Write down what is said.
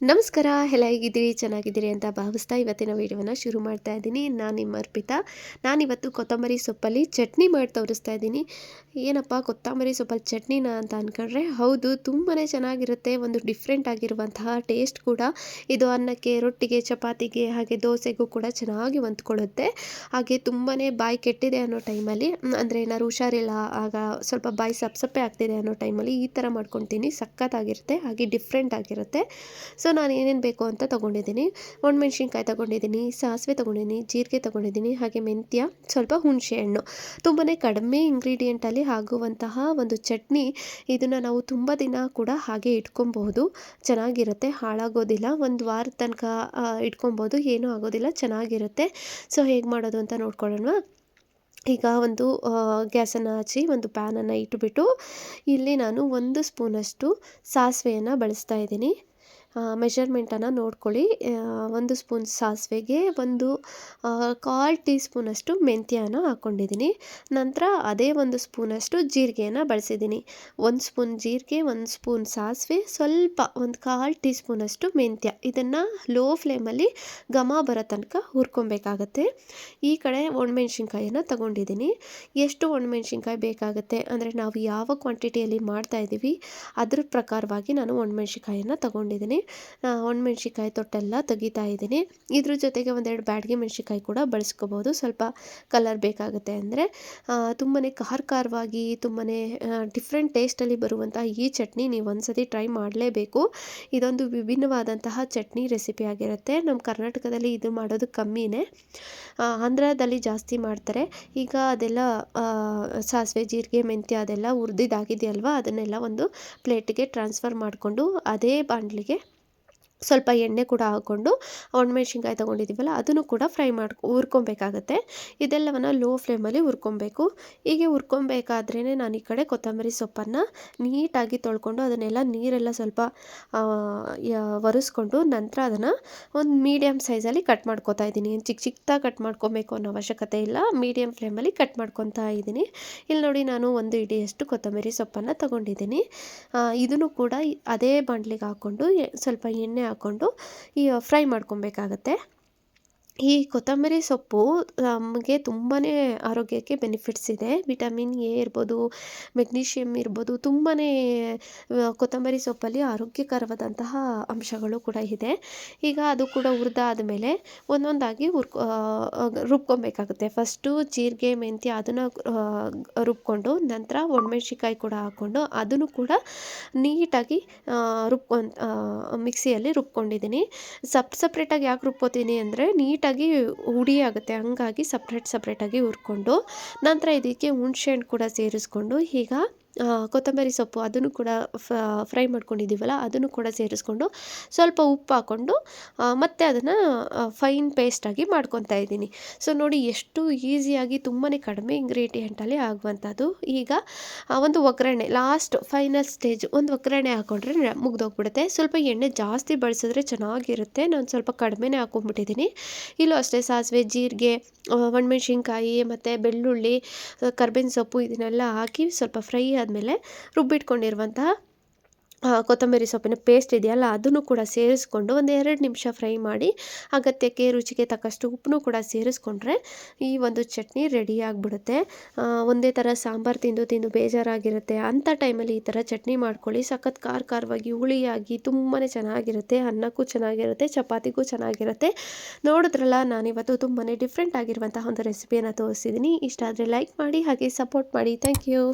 ನಮಸ್ಕಾರ, ಎಲ್ಲ ಹೇಗಿದ್ದೀರಿ? ಚೆನ್ನಾಗಿದ್ದೀರಿ ಅಂತ ಭಾವಿಸ್ತಾ ಇವತ್ತಿನ ವೀಡಿಯೋನ ಶುರು ಮಾಡ್ತಾ ಇದ್ದೀನಿ. ನಾನು ನಿಮ್ಮ ಅರ್ಪಿತಾ. ನಾನಿವತ್ತು ಕೊತ್ತಂಬರಿ ಸೊಪ್ಪಲ್ಲಿ ಚಟ್ನಿ ಮಾಡಿ ತೋರಿಸ್ತಾ ಇದ್ದೀನಿ. ಏನಪ್ಪ, ಕೊತ್ತಂಬರಿ ಸೊಪ್ಪಲ್ಲಿ ಚಟ್ನಿನ ಅಂತ ಅಂದ್ಕೊಂಡ್ರೆ ಹೌದು ತುಂಬಾ ಚೆನ್ನಾಗಿರುತ್ತೆ. ಒಂದು ಡಿಫ್ರೆಂಟ್ ಆಗಿರುವಂತಹ ಟೇಸ್ಟ್ ಕೂಡ. ಇದು ಅನ್ನಕ್ಕೆ, ರೊಟ್ಟಿಗೆ, ಚಪಾತಿಗೆ, ಹಾಗೆ ದೋಸೆಗೂ ಕೂಡ ಚೆನ್ನಾಗಿ ಹೊಂದ್ಕೊಳ್ಳುತ್ತೆ. ಹಾಗೆ ತುಂಬಾ ಬಾಯಿ ಕೆಟ್ಟಿದೆ ಅನ್ನೋ ಟೈಮಲ್ಲಿ, ಅಂದರೆ ಏನಾದ್ರು ಹುಷಾರಿಲ್ಲ, ಆಗ ಸ್ವಲ್ಪ ಬಾಯಿ ಸಪ್ಪೆ ಆಗ್ತಿದೆ ಅನ್ನೋ ಟೈಮಲ್ಲಿ ಈ ಥರ ಮಾಡ್ಕೊತೀನಿ ಸಖತ್ತಾಗಿರುತ್ತೆ, ಹಾಗೆ ಡಿಫ್ರೆಂಟ್ ಆಗಿರುತ್ತೆ. ಸೊ ನಾನು ಏನೇನು ಬೇಕು ಅಂತ ತೊಗೊಂಡಿದ್ದೀನಿ. ಒಣಮೆಣ್ಸಿನ್ಕಾಯಿ ತೊಗೊಂಡಿದ್ದೀನಿ, ಸಾಸಿವೆ ತೊಗೊಂಡಿದ್ದೀನಿ, ಜೀರಿಗೆ ತೊಗೊಂಡಿದ್ದೀನಿ, ಹಾಗೆ ಮೆಂತ್ಯ, ಸ್ವಲ್ಪ ಹುಣಸೆ ಹಣ್ಣು. ತುಂಬಾ ಕಡಿಮೆ ಇಂಗ್ರೀಡಿಯೆಂಟಲ್ಲಿ ಆಗುವಂತಹ ಒಂದು ಚಟ್ನಿ ಇದನ್ನು ನಾವು ತುಂಬ ದಿನ ಕೂಡ ಹಾಗೆ ಇಟ್ಕೊಬಹುದು. ಚೆನ್ನಾಗಿರುತ್ತೆ, ಹಾಳಾಗೋದಿಲ್ಲ. ಒಂದು ವಾರದ ತನಕ ಇಟ್ಕೊಬೋದು ಏನೂ ಆಗೋದಿಲ್ಲ, ಚೆನ್ನಾಗಿರುತ್ತೆ. ಸೊ ಹೇಗೆ ಮಾಡೋದು ಅಂತ ನೋಡ್ಕೊಳ್ಳೋಣ. ಈಗ ಒಂದು ಗ್ಯಾಸನ್ನು ಹಚ್ಚಿ ಒಂದು ಪ್ಯಾನನ್ನು ಇಟ್ಟುಬಿಟ್ಟು ಇಲ್ಲಿ ನಾನು ಒಂದು ಸ್ಪೂನಷ್ಟು ಸಾಸಿವೆಯನ್ನು ಬಳಸ್ತಾ ಇದ್ದೀನಿ. ಮೆಷರ್ಮೆಂಟನ್ನು ನೋಡ್ಕೊಳ್ಳಿ. ಒಂದು ಸ್ಪೂನ್ ಸಾಸಿವೆಗೆ ಒಂದು ಕಾಲ್ ಟೀ ಸ್ಪೂನಷ್ಟು ಮೆಂತ್ಯನ ಹಾಕ್ಕೊಂಡಿದ್ದೀನಿ. ನಂತರ ಅದೇ ಒಂದು ಸ್ಪೂನಷ್ಟು ಜೀರಿಗೆಯನ್ನು ಬಳಸಿದ್ದೀನಿ. ಒಂದು ಸ್ಪೂನ್ ಜೀರಿಗೆ, ಒಂದು ಸ್ಪೂನ್ ಸಾಸಿವೆ, ಸ್ವಲ್ಪ ಒಂದು ಕಾಲು ಟೀ ಸ್ಪೂನಷ್ಟು ಮೆಂತ್ಯ. ಇದನ್ನು ಲೋ ಫ್ಲೇಮಲ್ಲಿ ಘಮ ಬರೋ ತನಕ ಹುರ್ಕೊಬೇಕಾಗತ್ತೆ. ಈ ಕಡೆ ಒಣಮೆಣ್ಸಿನ್ಕಾಯನ್ನು ತಗೊಂಡಿದ್ದೀನಿ. ಎಷ್ಟು ಒಣಮೆಣ್ಸಿನ್ಕಾಯಿ ಬೇಕಾಗುತ್ತೆ? ಅಂದರೆ ನಾವು ಯಾವ ಕ್ವಾಂಟಿಟಿಯಲ್ಲಿ ಮಾಡ್ತಾ ಇದ್ದೀವಿ ಅದ್ರ ಪ್ರಕಾರವಾಗಿ ನಾನು ಒಣಮೆಣ್ಸಿನ್ಕಾಯನ್ನು ತಗೊಂಡಿದ್ದೀನಿ. ಒಣಮೆಣ್ಸಿಕಾಯಿ ತೊಟ್ಟೆಲ್ಲ ತೆಗಿತಾ ಇದ್ದೀನಿ. ಇದ್ರ ಜೊತೆಗೆ ಒಂದೆರಡು ಬ್ಯಾಡ್ಗೆ ಮೆಣ್ಸಿಕಾಯಿ ಕೂಡ ಬಳಸ್ಕೋಬೋದು. ಸ್ವಲ್ಪ ಕಲರ್ ಬೇಕಾಗುತ್ತೆ ಅಂದರೆ. ತುಂಬಾ ಖಾರ ಖಾರವಾಗಿ ತುಂಬಾ ಡಿಫ್ರೆಂಟ್ ಟೇಸ್ಟಲ್ಲಿ ಬರುವಂತಹ ಈ ಚಟ್ನಿ ನೀವು ಒಂದ್ಸತಿ ಟ್ರೈ ಮಾಡಲೇಬೇಕು. ಇದೊಂದು ವಿಭಿನ್ನವಾದಂತಹ ಚಟ್ನಿ ರೆಸಿಪಿ ಆಗಿರುತ್ತೆ. ನಮ್ಮ ಕರ್ನಾಟಕದಲ್ಲಿ ಇದು ಮಾಡೋದು ಕಮ್ಮಿನೇ. ಆಂಧ್ರದಲ್ಲಿ ಜಾಸ್ತಿ ಮಾಡ್ತಾರೆ. ಈಗ ಅದೆಲ್ಲ ಸಾಸಿವೆ, ಜೀರಿಗೆ, ಮೆಂತ್ಯ ಅದೆಲ್ಲ ಹುರಿದಿದ್ದಾಗಿದೆಯಲ್ವ? ಅದನ್ನೆಲ್ಲ ಒಂದು ಪ್ಲೇಟಿಗೆ ಟ್ರಾನ್ಸ್ಫರ್ ಮಾಡಿಕೊಂಡು ಅದೇ ಬಾಣಲಿಗೆ ಸ್ವಲ್ಪ ಎಣ್ಣೆ ಕೂಡ ಹಾಕ್ಕೊಂಡು ಒಣಮೆಣ್ಸಿನ್ಕಾಯಿ ತೊಗೊಂಡಿದ್ದೀವಲ್ಲ ಅದನ್ನು ಕೂಡ ಫ್ರೈ ಮಾಡಿ, ಹುರ್ಕೊಬೇಕಾಗತ್ತೆ. ಇದೆಲ್ಲವನ್ನು ಲೋ ಫ್ಲೇಮಲ್ಲಿ ಹುರ್ಕೊಬೇಕು. ಹೀಗೆ ಹುರ್ಕೊಬೇಕಾದ್ರೇ ನಾನು ಈ ಕಡೆ ಕೊತ್ತಂಬರಿ ಸೊಪ್ಪನ್ನು ನೀಟಾಗಿ ತೊಳ್ಕೊಂಡು ಅದನ್ನೆಲ್ಲ ನೀರೆಲ್ಲ ಸ್ವಲ್ಪ ಒರೆಸ್ಕೊಂಡು ನಂತರ ಅದನ್ನು ಒಂದು ಮೀಡಿಯಮ್ ಸೈಜಲ್ಲಿ ಕಟ್ ಮಾಡ್ಕೋತಾ ಇದ್ದೀನಿ. ಚಿಕ್ಕ ಚಿಕ್ಕದಾಗಿ ಕಟ್ ಮಾಡ್ಕೊಬೇಕು ಅನ್ನೋ ಅವಶ್ಯಕತೆ ಇಲ್ಲ. ಮೀಡಿಯಮ್ ಫ್ಲೇಮಲ್ಲಿ ಕಟ್ ಮಾಡ್ಕೊತಾ ಇದ್ದೀನಿ. ಇಲ್ಲಿ ನೋಡಿ ನಾನು ಒಂದು ಇಡಿಯಷ್ಟು ಕೊತ್ತಂಬರಿ ಸೊಪ್ಪನ್ನು ತೊಗೊಂಡಿದ್ದೀನಿ. ಇದನ್ನು ಕೂಡ ಅದೇ ಬಾಂಡ್ಲಿಗೆ ಹಾಕ್ಕೊಂಡು ಸ್ವಲ್ಪ ಎಣ್ಣೆ ಈ ಫ್ರೈ ಮಾಡ್ಕೊಬೇಕಾಗತ್ತೆ. ಈ ಕೊತ್ತಂಬರಿ ಸೊಪ್ಪು ನಮಗೆ ತುಂಬಾ ಆರೋಗ್ಯಕ್ಕೆ ಬೆನಿಫಿಟ್ಸ್ ಇದೆ. ವಿಟಮಿನ್ ಎ ಇರ್ಬೋದು ಮೆಗ್ನೀಷಿಯಮ್ ಇರ್ಬೋದು ತುಂಬಾ ಕೊತ್ತಂಬರಿ ಸೊಪ್ಪಲ್ಲಿ ಆರೋಗ್ಯಕರವಾದಂತಹ ಅಂಶಗಳು ಕೂಡ ಇದೆ. ಈಗ ಅದು ಕೂಡ ಹುರಿದಾದ ಮೇಲೆ ಒಂದೊಂದಾಗಿ ಹುರ್ಕೊ ರುಬ್ಕೊಬೇಕಾಗುತ್ತೆ. ಫಸ್ಟು ಜೀರಿಗೆ, ಮೆಂತ್ಯ ಅದನ್ನು ರುಬ್ಕೊಂಡು ನಂತರ ಒಣಮೆಣ್ಸಿಕಾಯಿ ಕೂಡ ಹಾಕ್ಕೊಂಡು ಅದನ್ನು ಕೂಡ ನೀಟಾಗಿ ರುಬ್ಕೊಂಡು ಮಿಕ್ಸಿಯಲ್ಲಿ ರುಬ್ಕೊಂಡಿದ್ದೀನಿ. ಸಪ್ ಸಪ್ರೇಟಾಗಿ ಯಾಕೆ ರುಬ್ಕೋತೀನಿ ಅಂದರೆ ನೀಟಾಗಿ ನೀಟಾಗಿ ಹುಡಿ ಆಗುತ್ತೆ. ಹಂಗಾಗಿ ಸಪ್ರೇಟ್ ಸಪ್ರೇಟಾಗಿ ಹುರ್ಕೊಂಡು ನಂತರ ಇದಕ್ಕೆ ಹುಣ್ಸೆಹಣ್ಣು ಕೂಡ ಸೇರಿಸ್ಕೊಂಡು ಈಗ ಕೊತ್ತಂಬರಿ ಸೊಪ್ಪು ಅದನ್ನು ಕೂಡ ಫ್ರೈ ಮಾಡ್ಕೊಂಡಿದ್ದೀವಲ್ಲ, ಅದನ್ನು ಕೂಡ ಸೇರಿಸ್ಕೊಂಡು ಸ್ವಲ್ಪ ಉಪ್ಪು ಹಾಕ್ಕೊಂಡು ಮತ್ತೆ ಅದನ್ನು ಫೈನ್ ಪೇಸ್ಟಾಗಿ ಮಾಡ್ಕೊತಾ ಇದ್ದೀನಿ. ಸೊ ನೋಡಿ ಎಷ್ಟು ಈಸಿಯಾಗಿ ತುಂಬಾ ಕಡಿಮೆ ಇಂಗ್ರೀಡಿಯೆಂಟಲ್ಲಿ ಆಗುವಂಥದ್ದು. ಈಗ ಒಂದು ಒಗ್ಗರಣೆ ಲಾಸ್ಟ್ ಫೈನಲ್ ಸ್ಟೇಜ್ ಒಂದು ಒಗ್ಗರಣೆ ಹಾಕ್ಕೊಂಡ್ರೆ ಮುಗ್ದೋಗ್ಬಿಡುತ್ತೆ. ಸ್ವಲ್ಪ ಎಣ್ಣೆ ಜಾಸ್ತಿ ಬಳಸಿದ್ರೆ ಚೆನ್ನಾಗಿರುತ್ತೆ. ನಾನು ಸ್ವಲ್ಪ ಕಡಿಮೆನೇ ಹಾಕೊಂಡ್ಬಿಟ್ಟಿದ್ದೀನಿ. ಇಲ್ಲೂ ಅಷ್ಟೇ ಸಾಸಿವೆ, ಜೀರಿಗೆ ಒಣಮೆಣ್ಸಿನ್ಕಾಯಿ, ಮತ್ತು ಬೆಳ್ಳುಳ್ಳಿ ಕರ್ಬೇವಿನ ಸೊಪ್ಪು ಇದನ್ನೆಲ್ಲ ಹಾಕಿ ಸ್ವಲ್ಪ ಫ್ರೈ ಆದಮೇಲೆ ರುಬ್ಬಿಟ್ಕೊಂಡಿರುವಂತಹ ಕೊತ್ತಂಬರಿ ಸೊಪ್ಪಿನ ಪೇಸ್ಟ್ ಇದೆಯಲ್ಲ, ಅದನ್ನು ಕೂಡ ಸೇರಿಸ್ಕೊಂಡು ಒಂದು ಎರಡು ನಿಮಿಷ ಫ್ರೈ ಮಾಡಿ, ಅಗತ್ಯಕ್ಕೆ ರುಚಿಗೆ ತಕ್ಕಷ್ಟು ಉಪ್ಪನ್ನು ಕೂಡ ಸೇರಿಸ್ಕೊಂಡ್ರೆ ಈ ಒಂದು ಚಟ್ನಿ ರೆಡಿ ಆಗಿಬಿಡುತ್ತೆ. ಒಂದೇ ಥರ ಸಾಂಬಾರು ತಿಂದು ತಿಂದು ಬೇಜಾರಾಗಿರುತ್ತೆ. ಅಂಥ ಟೈಮಲ್ಲಿ ಈ ಥರ ಚಟ್ನಿ ಮಾಡ್ಕೊಳ್ಳಿ. ಸಖತ್ ಖಾರ ಖಾರವಾಗಿ ಹುಳಿಯಾಗಿ ತುಂಬಾ ಚೆನ್ನಾಗಿರುತ್ತೆ. ಅನ್ನಕ್ಕೂ ಚೆನ್ನಾಗಿರುತ್ತೆ, ಚಪಾತಿಗೂ ಚೆನ್ನಾಗಿರುತ್ತೆ. ನೋಡಿದ್ರಲ್ಲ, ನಾನಿವತ್ತು ತುಂಬಾ ಡಿಫ್ರೆಂಟ್ ಆಗಿರುವಂತಹ ಒಂದು ರೆಸಿಪಿಯನ್ನು ತೋರಿಸಿದ್ದೀನಿ ಇಷ್ಟ ಆದರೆ ಲೈಕ್ ಮಾಡಿ, ಹಾಗೆ ಸಪೋರ್ಟ್ ಮಾಡಿ. Thank you